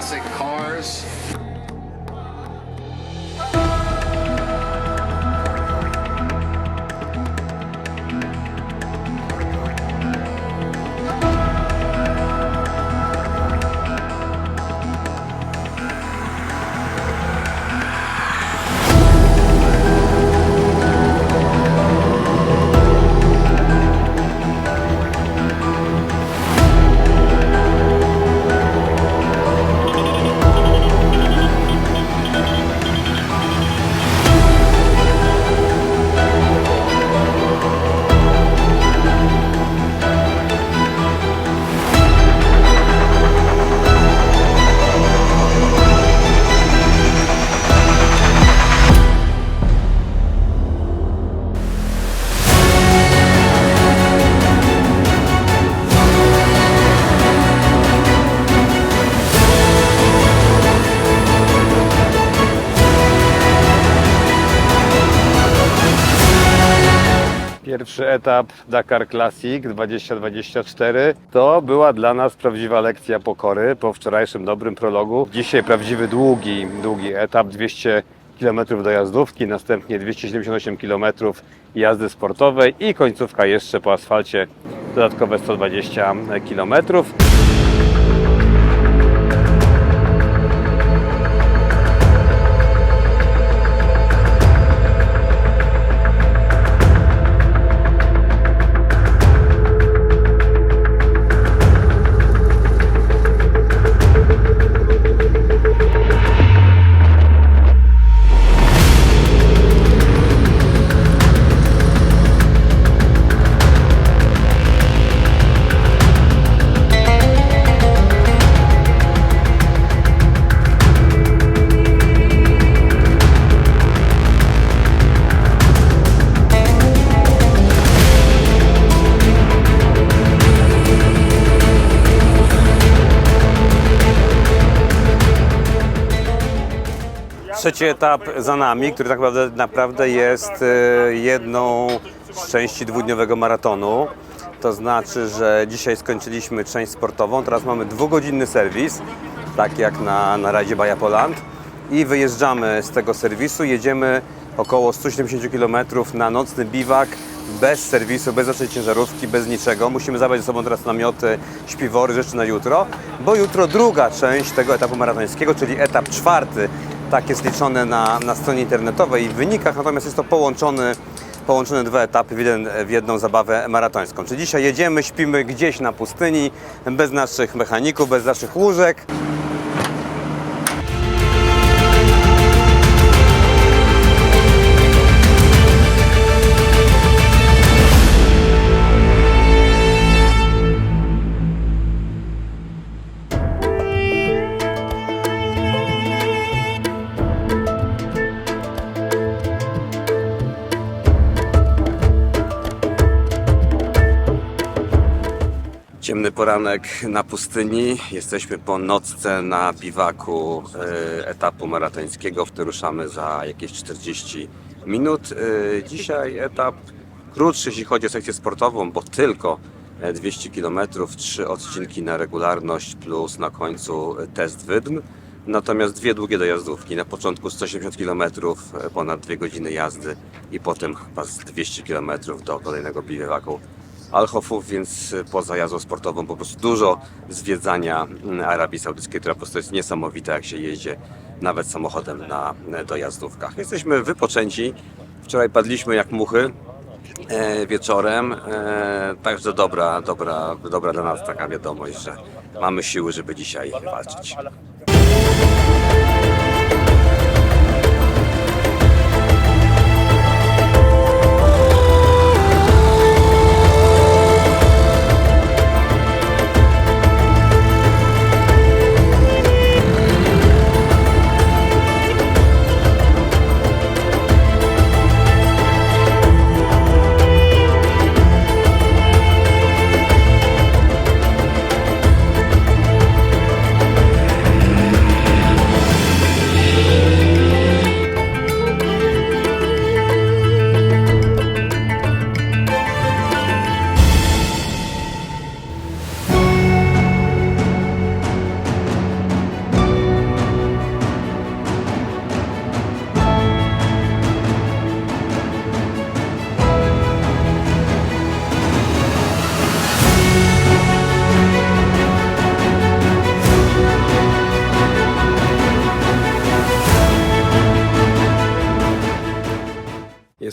classic Pierwszy etap Dakar Classic 2024 to była dla nas prawdziwa lekcja pokory po wczorajszym dobrym prologu. Dzisiaj prawdziwy długi, długi etap 200 km dojazdówki, następnie 278 km jazdy sportowej i końcówka jeszcze po asfalcie dodatkowe 120 km. Trzeci etap za nami, który tak naprawdę, naprawdę jest e, jedną z części dwudniowego maratonu. To znaczy, że dzisiaj skończyliśmy część sportową, teraz mamy dwugodzinny serwis, tak jak na, na rajdzie Baja Poland i wyjeżdżamy z tego serwisu, jedziemy około 170 km na nocny biwak bez serwisu, bez naszej ciężarówki, bez niczego. Musimy zabrać ze sobą teraz namioty, śpiwory, rzeczy na jutro, bo jutro druga część tego etapu maratońskiego, czyli etap czwarty, tak jest liczone na, na stronie internetowej i w wynikach, natomiast jest to połączony, połączone dwa etapy w, jeden, w jedną zabawę maratońską. Czyli dzisiaj jedziemy, śpimy gdzieś na pustyni, bez naszych mechaników, bez naszych łóżek. Poranek na pustyni. Jesteśmy po nocce na biwaku e, etapu maratońskiego, w ruszamy za jakieś 40 minut. E, Dzisiaj etap krótszy, jeśli chodzi o sekcję sportową, bo tylko e, 200 km, trzy odcinki na regularność plus na końcu e, test wydm. Natomiast dwie długie dojazdówki. Na początku 180 km, e, ponad 2 godziny jazdy i potem chyba z 200 km do kolejnego biwaku Alchofów, więc poza jazdą sportową po prostu dużo zwiedzania mm, Arabii Saudyjskiej, która po prostu jest niesamowita, jak się jeździ nawet samochodem na e, dojazdówkach. Jesteśmy wypoczęci. Wczoraj padliśmy jak muchy e, wieczorem, e, także dobra, dobra, dobra dla nas taka wiadomość, że mamy siły, żeby dzisiaj walczyć.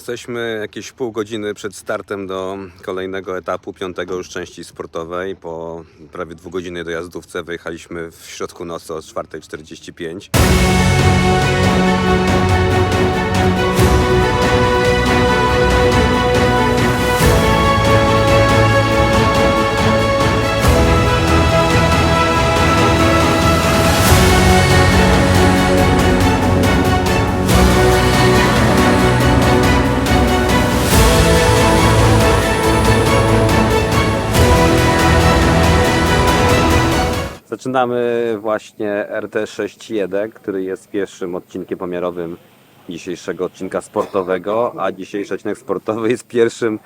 Jesteśmy jakieś pół godziny przed startem do kolejnego etapu, piątego już części sportowej. Po prawie dwugodzinnej dojazdówce wyjechaliśmy w środku nocy o 4.45. Zaczynamy właśnie RT61, który jest pierwszym odcinkiem pomiarowym dzisiejszego odcinka sportowego, a dzisiejszy odcinek sportowy jest pierwszym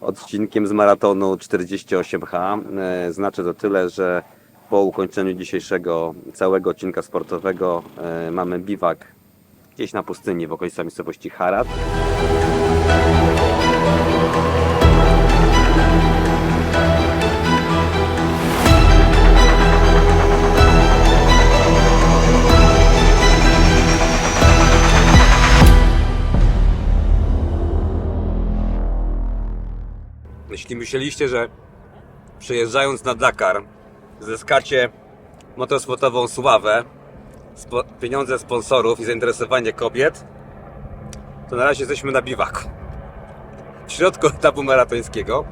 odcinkiem z maratonu 48H. E, Znaczy to tyle, że po ukończeniu dzisiejszego całego odcinka sportowego e, mamy biwak gdzieś na pustyni w okolicach miejscowości Harat. Myśleliście, że przejeżdżając na Dakar zyskacie motorsportową sławę, spo, pieniądze sponsorów i zainteresowanie kobiet, to na razie jesteśmy na biwaku. W środku etapu maratońskiego,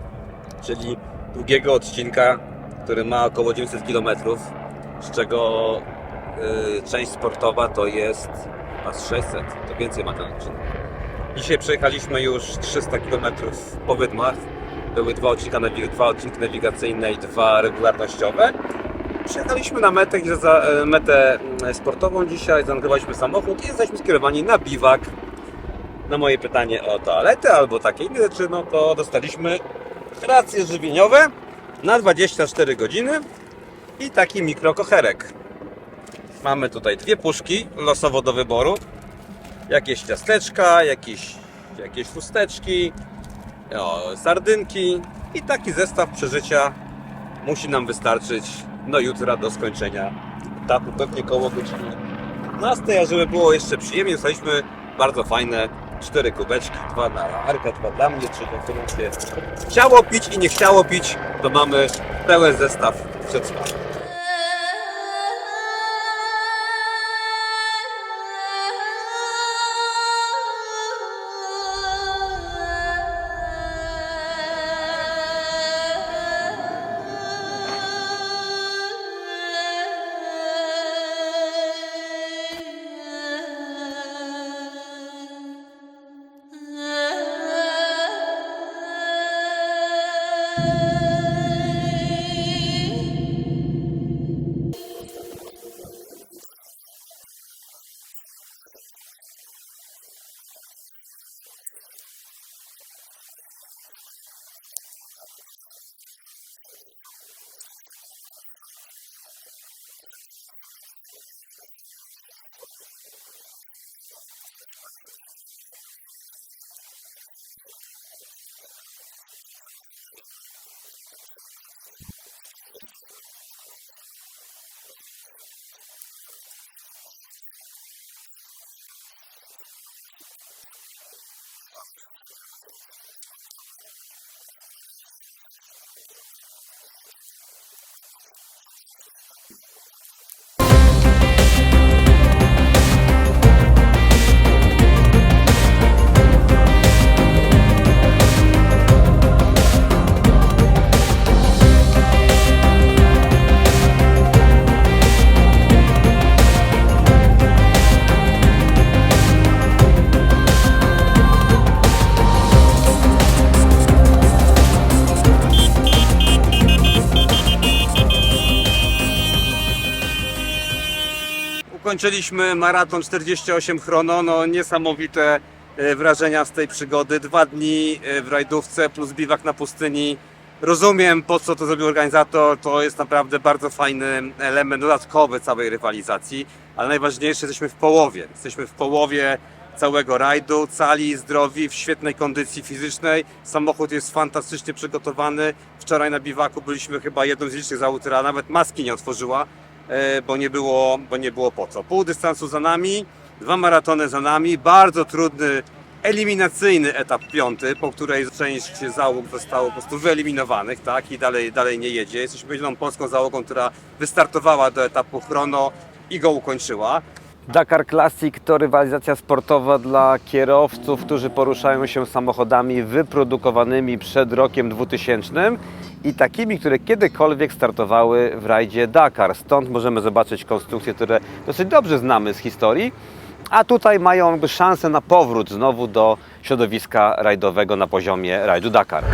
czyli długiego odcinka, który ma około 900 km, z czego y, część sportowa to jest aż 600, to więcej ma ten odcinek. Dzisiaj przejechaliśmy już 300 km po wydmach. Były dwa odcinki, dwa odcinki nawigacyjne i dwa regularnościowe. Przyjechaliśmy na metę, za, e, metę mm, sportową dzisiaj, zaangażowaliśmy samochód i jesteśmy skierowani na biwak. Na moje pytanie o toaletę albo takie inne rzeczy, no to dostaliśmy racje żywieniowe na 24 godziny i taki mikrokocherek. Mamy tutaj dwie puszki losowo do wyboru jakieś ciasteczka, jakieś, jakieś chusteczki, o, sardynki i taki zestaw przeżycia musi nam wystarczyć. Do jutra, do skończenia etapu, pewnie koło godziny 12, a żeby było jeszcze przyjemnie, dostaliśmy bardzo fajne cztery kubeczki, dwa na Arkę, dwa dla mnie, to którym się chciało pić i nie chciało pić, to mamy pełen zestaw przed smakiem. Ukończyliśmy maraton 48 chrono, no niesamowite e, wrażenia z tej przygody. Dwa dni e, w rajdówce plus biwak na pustyni. Rozumiem po co to zrobił organizator, to jest naprawdę bardzo fajny element dodatkowy całej rywalizacji, ale najważniejsze jesteśmy w połowie. Jesteśmy w połowie całego rajdu, cali, zdrowi, w świetnej kondycji fizycznej. Samochód jest fantastycznie przygotowany. Wczoraj na biwaku byliśmy chyba jedną z licznych załóg, która nawet maski nie otworzyła bo nie było, bo nie było po co. Pół dystansu za nami, dwa maratony za nami, bardzo trudny eliminacyjny etap piąty, po której część załóg zostało po prostu wyeliminowanych, tak, i dalej, dalej nie jedzie. Jesteśmy jedyną polską załogą, która wystartowała do etapu chrono i go ukończyła. Dakar Classic to rywalizacja sportowa dla kierowców, którzy poruszają się samochodami wyprodukowanymi przed rokiem 2000 i takimi, które kiedykolwiek startowały w rajdzie Dakar. Stąd możemy zobaczyć konstrukcje, które dosyć dobrze znamy z historii, a tutaj mają szansę na powrót znowu do środowiska rajdowego na poziomie rajdu Dakar.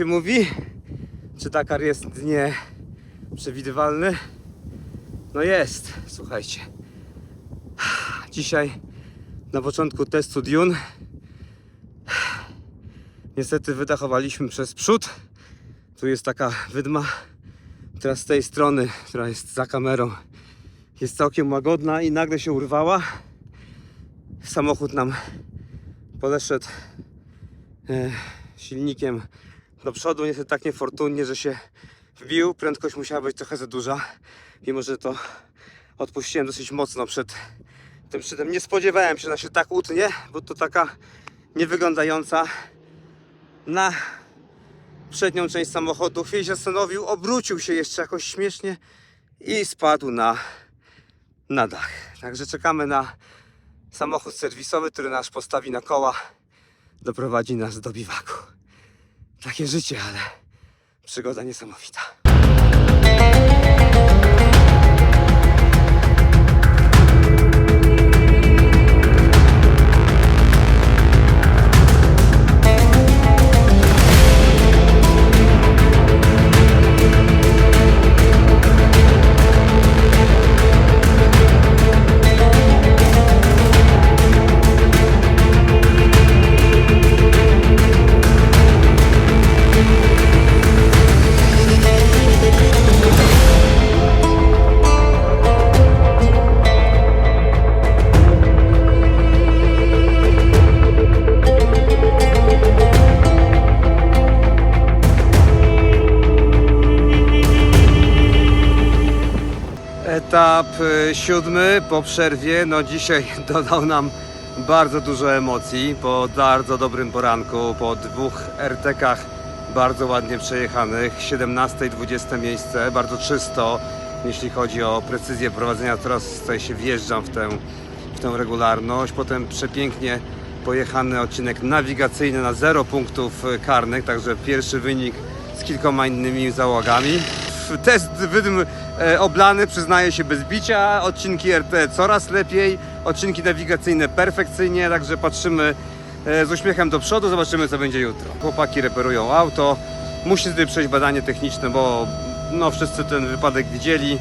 Się mówi? Czy Dakar jest nieprzewidywalny? No jest, słuchajcie. Dzisiaj na początku testu Dune niestety wydachowaliśmy przez przód. Tu jest taka wydma. Teraz z tej strony, która jest za kamerą, jest całkiem łagodna i nagle się urwała. Samochód nam podeszedł e, silnikiem do przodu. Niestety tak niefortunnie, że się wbił. Prędkość musiała być trochę za duża. Mimo, że to odpuściłem dosyć mocno przed tym szczytem. Nie spodziewałem się, że się tak utnie, bo to taka niewyglądająca na przednią część samochodu. Chwilę się zastanowił, obrócił się jeszcze jakoś śmiesznie i spadł na, na dach. Także czekamy na samochód serwisowy, który nas postawi na koła, doprowadzi nas do biwaku. Takie życie, ale przygoda niesamowita. Siódmy po przerwie. No dzisiaj dodał nam bardzo dużo emocji po bardzo dobrym poranku, po dwóch RTK-ach bardzo ładnie przejechanych, 17 i 20 miejsce, bardzo czysto, jeśli chodzi o precyzję prowadzenia tras, tutaj się wjeżdżam w tę, w tę regularność. Potem przepięknie pojechany odcinek nawigacyjny na 0 punktów karnych, także pierwszy wynik z kilkoma innymi załogami. Test wydm oblany, przyznaję się bez bicia. Odcinki RT coraz lepiej, odcinki nawigacyjne perfekcyjnie, także patrzymy e, z uśmiechem do przodu, zobaczymy co będzie jutro. Chłopaki reperują auto, musi tutaj przejść badanie techniczne, bo no, wszyscy ten wypadek widzieli.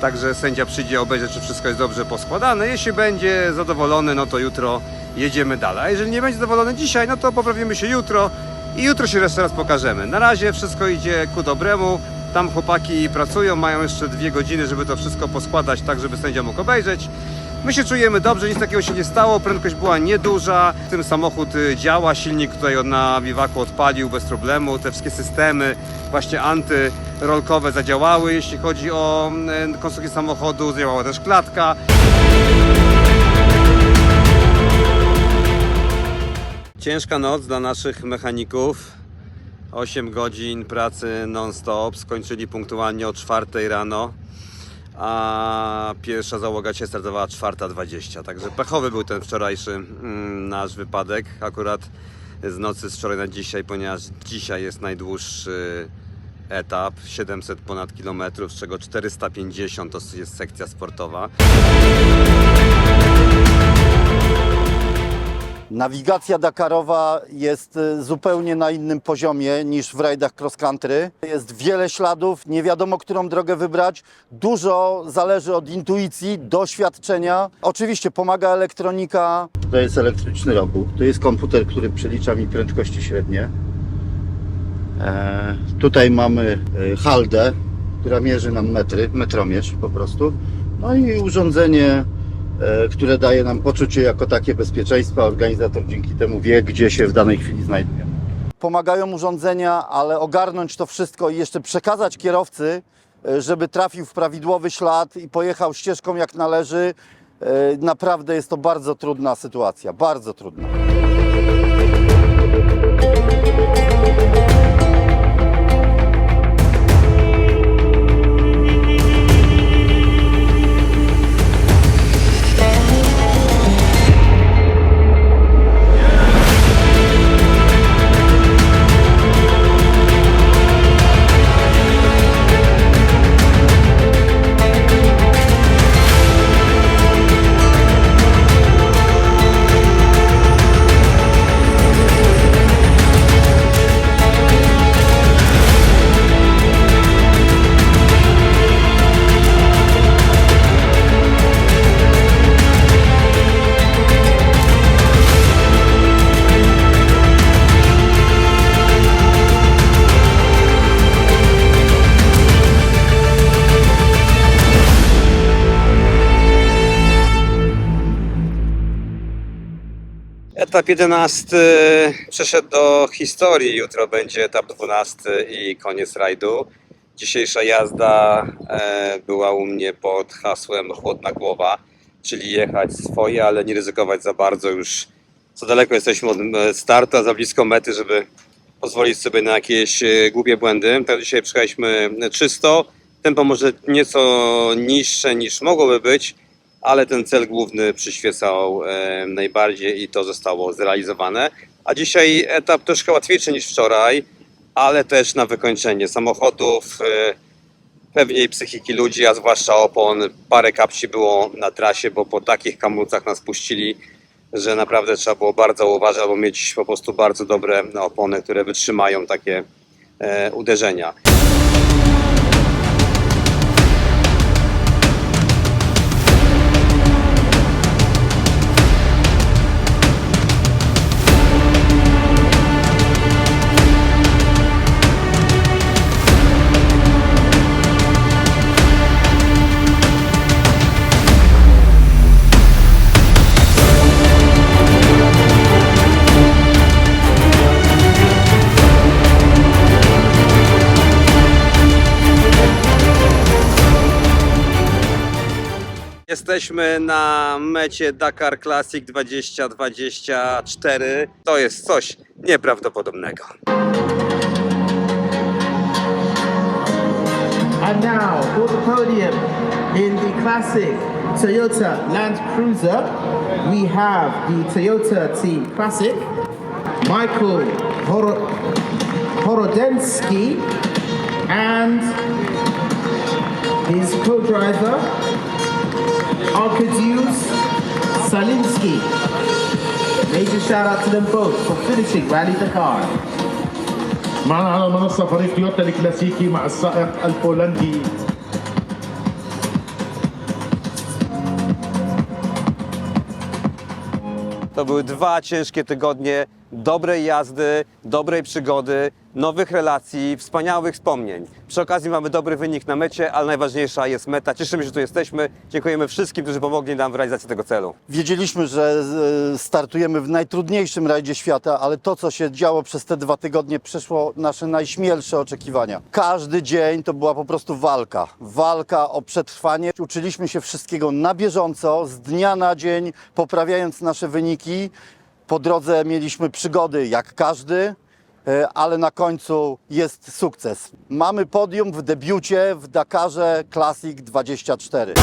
Także sędzia przyjdzie obejrzeć, czy wszystko jest dobrze poskładane. Jeśli będzie zadowolony, no to jutro jedziemy dalej. A jeżeli nie będzie zadowolony dzisiaj, no to poprawimy się jutro i jutro się jeszcze raz pokażemy. Na razie wszystko idzie ku dobremu. Tam chłopaki pracują, mają jeszcze dwie godziny, żeby to wszystko poskładać tak, żeby sędzia mógł obejrzeć. My się czujemy dobrze, nic takiego się nie stało, prędkość była nieduża, tym samochód y, działa, silnik tutaj na biwaku odpalił bez problemu, te wszystkie systemy właśnie antyrolkowe zadziałały, jeśli chodzi o mm, konstrukcję samochodu, zadziałała też klatka. Ciężka noc dla naszych mechaników. 8 godzin pracy non-stop. Skończyli punktualnie o 4 rano. A pierwsza załoga się startowała 4.20. Także pechowy był ten wczorajszy mm, nasz wypadek. Akurat z nocy z wczoraj na dzisiaj, ponieważ dzisiaj jest najdłuższy etap, 700 ponad kilometrów, z czego 450 to jest sekcja sportowa. Nawigacja Dakarowa jest y, zupełnie na innym poziomie niż w rajdach cross country. Jest wiele śladów, nie wiadomo, którą drogę wybrać. Dużo zależy od intuicji, doświadczenia. Oczywiście pomaga elektronika. To jest elektryczny robót. To jest komputer, który przelicza mi prędkości średnie. E, tutaj mamy e, haldę, która mierzy nam metry, metromierz po prostu. No i urządzenie, które daje nam poczucie jako takie bezpieczeństwa. Organizator dzięki temu wie, gdzie się w danej chwili znajduje. Pomagają urządzenia, ale ogarnąć to wszystko i jeszcze przekazać kierowcy, e, żeby trafił w prawidłowy ślad i pojechał ścieżką jak należy. e, Naprawdę jest to bardzo trudna sytuacja, bardzo trudna. Etap 11 przeszedł do historii. Jutro będzie etap 12 i koniec rajdu. Dzisiejsza jazda e, była u mnie pod hasłem chłodna głowa, czyli jechać swoje, ale nie ryzykować za bardzo. Już za daleko jesteśmy od e, startu, a za blisko mety, żeby pozwolić sobie na jakieś e, głupie błędy. Tak dzisiaj przyjechaliśmy czysto. Tempo może nieco niższe niż mogłoby być, ale ten cel główny przyświecał e, najbardziej i to zostało zrealizowane. A dzisiaj etap troszkę łatwiejszy niż wczoraj, ale też na wykończenie samochodów, e, pewnie psychiki ludzi, a zwłaszcza opon. Parę kapci było na trasie, bo po takich kamulcach nas puścili, że naprawdę trzeba było bardzo uważać, albo mieć po prostu bardzo dobre opony, które wytrzymają takie e, uderzenia. Jesteśmy na mecie Dakar Classic 2024. To jest coś nieprawdopodobnego. And now for the podium in the classic Toyota Land Cruiser, we have the Toyota Team Classic, Michael Horo- Horodensky, and his co-driver, Arkadiusz Salinski. Major shout out to them both for finishing Rally Dakar. معنا على المنصة فريق تويوتا الكلاسيكي مع السائق البولندي To były dwa ciężkie tygodnie dobrej jazdy, dobrej przygody, nowych relacji, wspaniałych wspomnień. Przy okazji mamy dobry wynik na mecie, ale najważniejsza jest meta. Cieszymy się, że tu jesteśmy. Dziękujemy wszystkim, którzy pomogli nam w realizacji tego celu. Wiedzieliśmy, że e, startujemy w najtrudniejszym rajdzie świata, ale to, co się działo przez te dwa tygodnie, przeszło nasze najśmielsze oczekiwania. Każdy dzień to była po prostu walka. Walka o przetrwanie. Uczyliśmy się wszystkiego na bieżąco, z dnia na dzień, poprawiając nasze wyniki. Po drodze mieliśmy przygody, jak każdy, e, ale na końcu jest sukces. Mamy podium w debiucie w Dakarze Classic 24.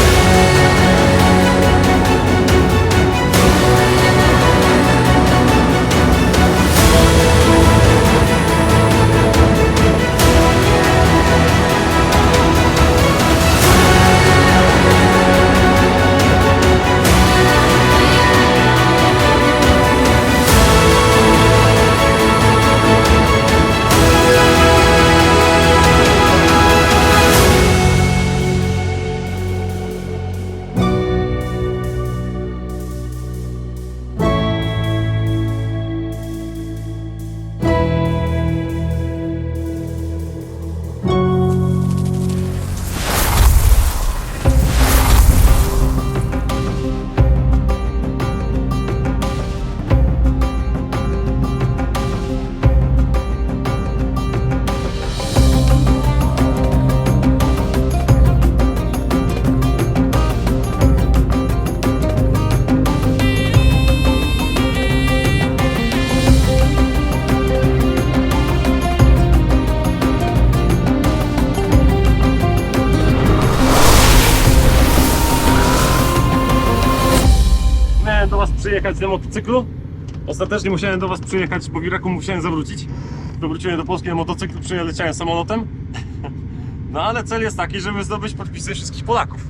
na motocyklu. Ostatecznie musiałem do Was przyjechać, bo w Iraku musiałem zawrócić. Wróciłem do Polski na motocyklu, przyleciałem samolotem. No ale cel jest taki, żeby zdobyć podpisy wszystkich Polaków.